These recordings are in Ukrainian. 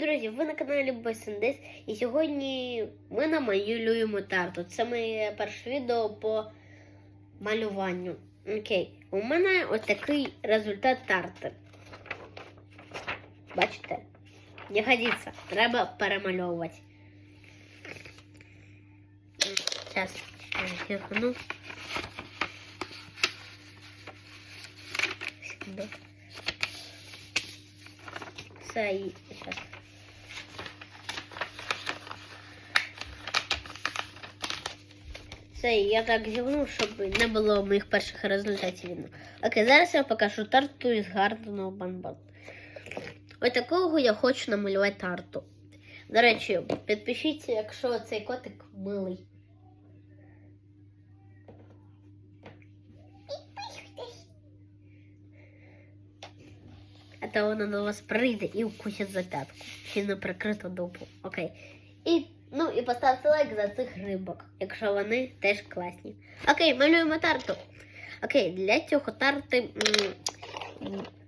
друзі! Ви на каналі Бесендес і сьогодні ми намалюємо тарту. Це моє перше відео по малюванню. Окей, у мене ось такий результат тарти. Бачите? Не годиться, треба перемальовувати. Зараз зіркну. Секунду. Все, і зараз. Все, я так зігнув, щоб не було моїх перших результатів. Окей, зараз я покажу тарту із гарного банбан. Ось такого я хочу намалювати тарту. До речі, підпишіться, якщо цей котик милий. А то вона до вас прийде і укусить за п'ятку. Чи на прикриту дупу. Окей. Ну, і поставте лайк за цих рибок, якщо вони теж класні. Окей, малюємо тарту. Окей, для цього тарти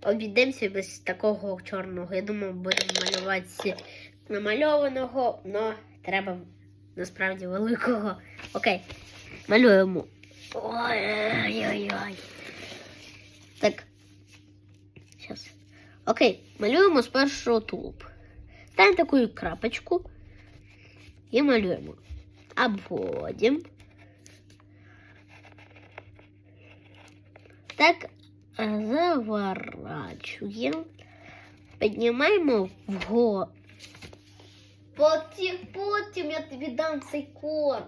обійдемося без такого чорного. Я думаю, будемо малювати намальованого, але треба насправді великого. Окей, малюємо. Ой-ой-ой. Так. Сейчас. Окей, малюємо спершу тулуб. Ставимо таку крапочку і малюємо. Обводимо. Так е, заворачуємо. Піднімаємо вгору. Потім, потім я тобі дам цей корм.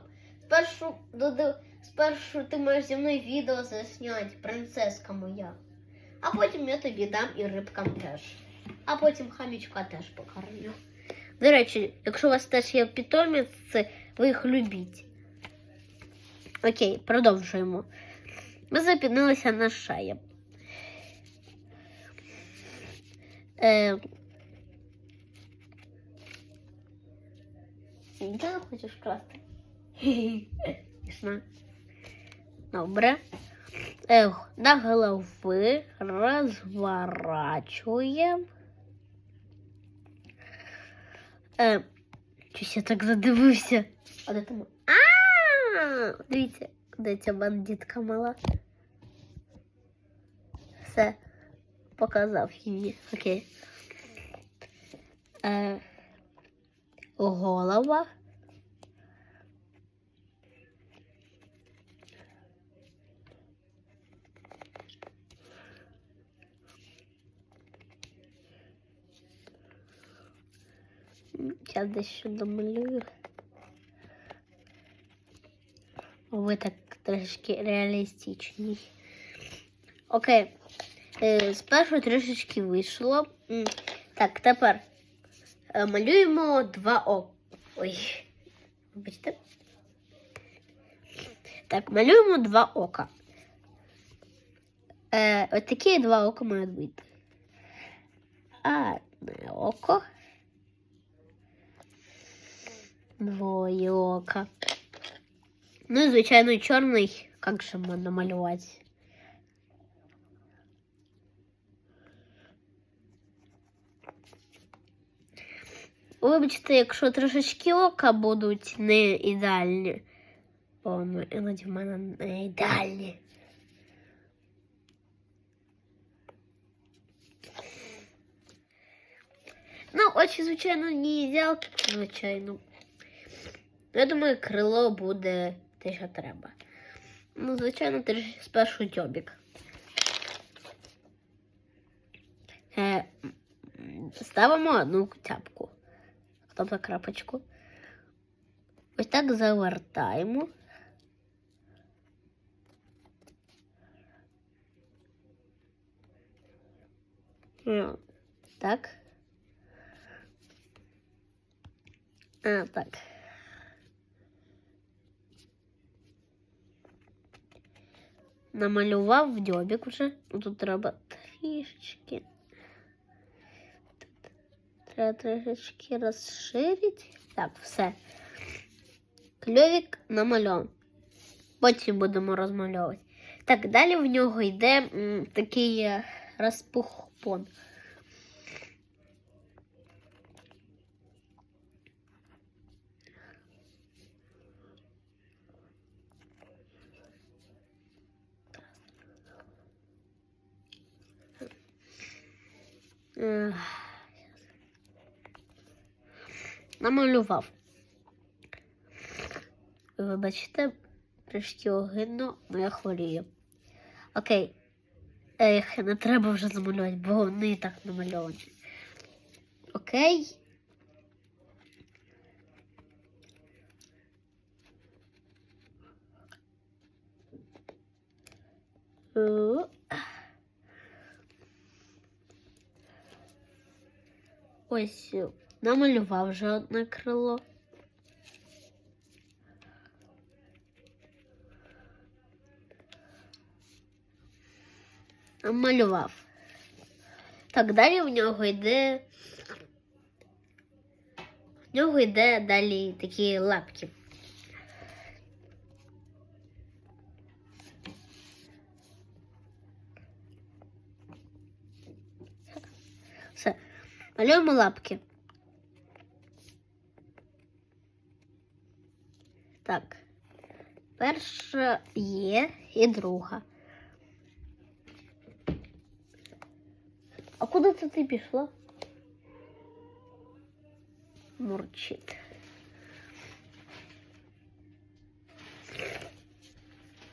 Спершу, доди- спершу ти маєш зі мною відео засняти, принцеска моя. А потім я тобі дам і рибкам теж. А потім хамічка теж покормлю. До речі, якщо у вас теж є питомець, ви їх любіть. Окей, продовжуємо. Ми запінилися на шеї. Е... Да, хочеш красти? Смішно. Добре. Е, до голови розворачуємо. Е, щось я так задивився. А де там? А, дивіться, де ця бандитка мала. Все, показав її. Окей. Е, голова. Зараз дещо домалюю. Ви так трошки реалістичні. Окей. Е, Спершу трішечки вийшло. Так, тепер е, малюємо два ока. Ой. Вибачте. Так, малюємо два ока. Е, Ось такі два ока мають бути. Одне око. Двоє ока. Ну і, звичайно, чорний, як же ми намалювати? Вибачте, якщо трошечки ока будуть не ідеальні, бо ну, іноді в мене не ідеальні. Ну, очі, звичайно, не ідеал, звичайно. Я думаю, крило буде те, що треба. Ну, звичайно, теж спершу тьобік. Е, ставимо одну цяпку. Тобто крапочку. Ось так завертаємо. Так. А, так. Намалював дьобік вже. Тут треба трішечки. Треба трішечки розширити. Так, все. Кльовік намальован. Потім будемо розмальовувати. Так, далі в нього йде такий е, розпухпон. Намалював. Вибачте, трішки огидно, але я хворію. Окей. Ех, не треба вже замалювати, бо вони і так намальовані. Окей. Е, Ось е, намалював вже одне крило. Намалював. Так, далі в нього йде. В нього йде далі такі лапки. Все. Малюємо лапки. Так. Перша є і друга. А куди це ти пішла? Мурчить.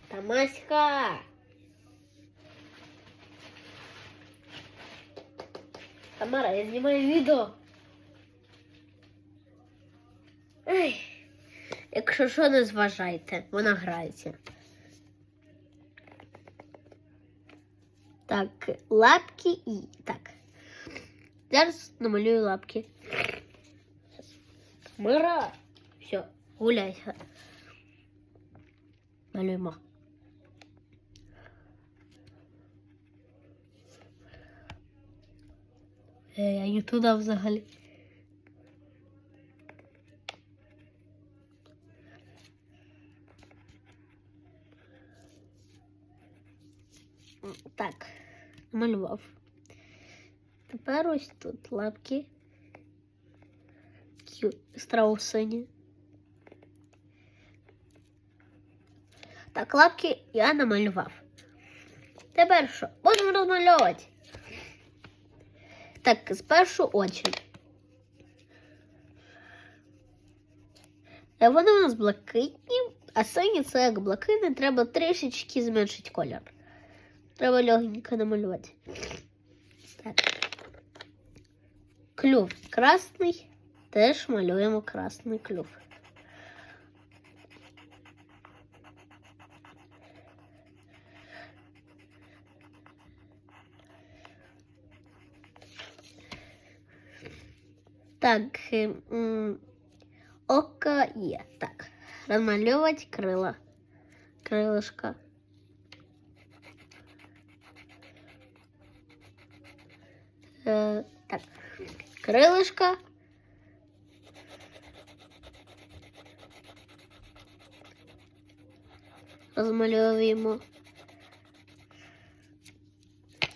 Тамаська. Тамара, я знімаю відео. Ей. Якщо що, не зважайте, вона грається. Так, лапки і. Так. Зараз намалюю лапки. Мира. Все, гуляйся. Малюємо. Е, не туди взагалі. Так, малював. Тепер ось тут лапки. Страусині. Так, лапки я намалював. Тепер що? Будемо розмальовувати. Так, спершу очі. Е, Вони у нас блакитні, а сині це як блакитний, треба трішечки зменшити колір. Треба легенько намалювати. Так. Клюв красний. Теж малюємо красний клюв. Так, е, м, око є. Так, розмальовувати крила. Крилишка. Е, так, крилишка. Розмальовуємо.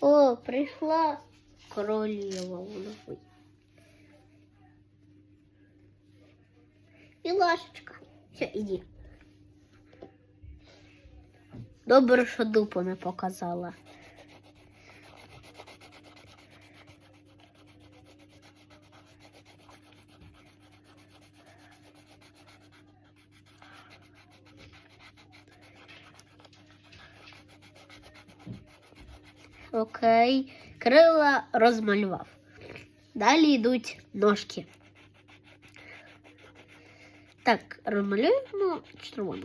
О, прийшла королева вона. Милашечка. Все, іди. Добре, що дупу не показала. Окей, крила розмалював. Далі йдуть ножки. Так, розмалюємо червону.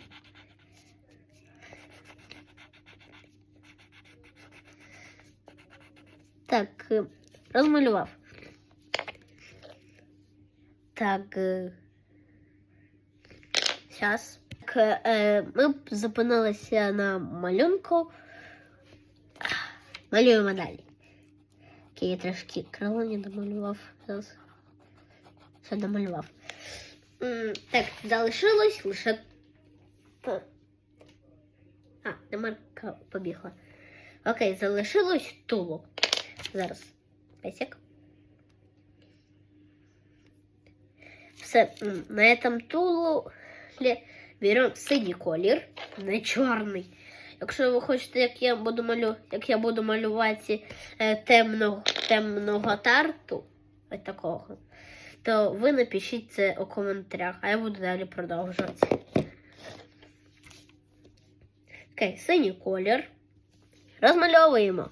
Так, е, розмалював. Так. Зараз. Ми б зупинилися на малюнку. Малюємо далі. Окей, я трошки крило не домалював. Зараз. Все домалював. Так, залишилось лише. А, Демарка побігла. Окей, залишилось туло. Зараз. Песик. Все, на этом тулу берем синій колір, не чорний. Якщо ви хочете, як я буду малю, як я буду малювати е, темного, темного тарту, ось такого, то ви напишіть це у коментарях, а я буду далі продовжувати. Окей, синій колір. Розмальовуємо.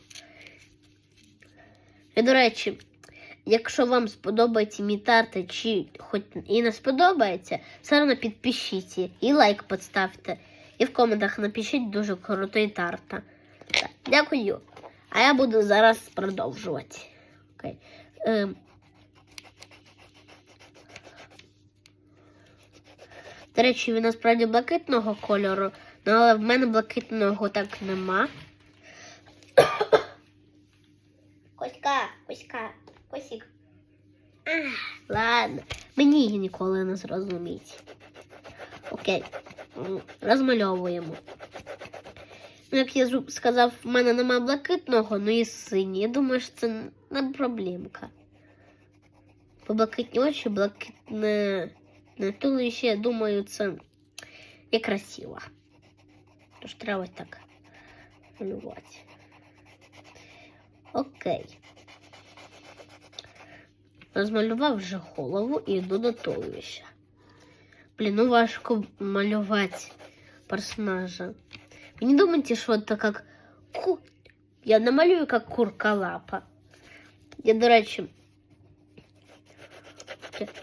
І, до речі, якщо вам сподобається мій тарта, чи хоч і не сподобається, все одно підпишіться і лайк поставте. І в коментах напишіть дуже крутий тарта. Дякую. А я буду зараз продовжувати. Окей. Ем. До речі, він насправді блакитного кольору, ну, але в мене блакитного так нема. Коська, коська, косік. Ладно, мені її ніколи не зрозуміть. Окей, розмальовуємо. Ну, як я сказав, в мене нема блакитного, ну і синій. Я думаю, що це не проблемка. По блакитні очі, блакитне не туловище, я думаю, це і красиво. Тож треба ось так малювати. Окей. Розмалював вже голову і йду до туловища. Блін, ну важко малювати персонажа. Ви не думайте, що це як ку... Я намалюю як курка лапа. Я, до речі,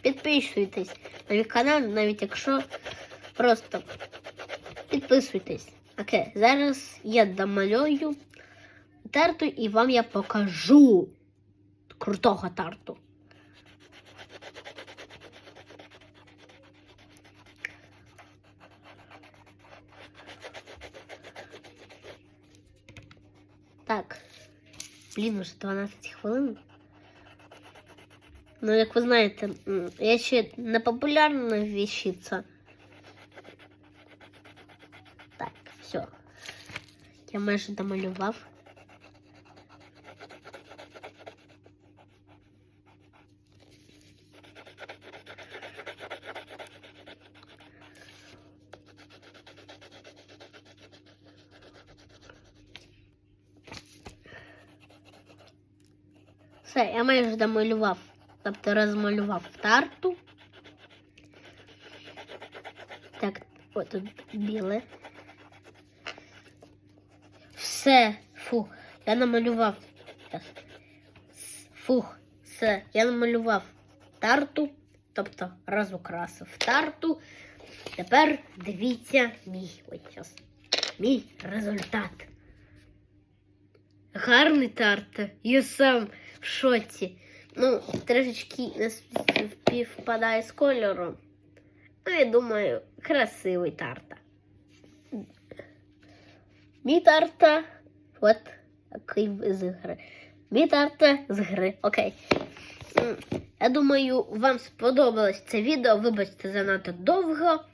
підписуйтесь На мій канал, навіть якщо просто підписуйтесь. Окей, зараз я домалюю тарту і вам я покажу крутого тарту. Так. Блін, вже 12 хвилин. Ну, як ви знаєте, м, я ще не популярна віщиця. Так, все. Я майже домалював. Все, я майже домалював, тобто розмалював тарту. Так, от тут біле. Все, фух, я намалював. Фух, все, я намалював тарту, тобто розукрасив тарту. Тепер дивіться мій ось щас, мій результат. Гарний тарта. Я сам в шоці. Ну, трошечки не співпадає з кольором. Ну, я думаю, красивий тарта. Мій тарта. От такий з гри. Мій тарта з гри. Окей. Я думаю, вам сподобалось це відео. Вибачте занадто довго.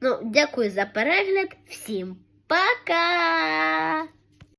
Ну, дякую за перегляд. Всім пока!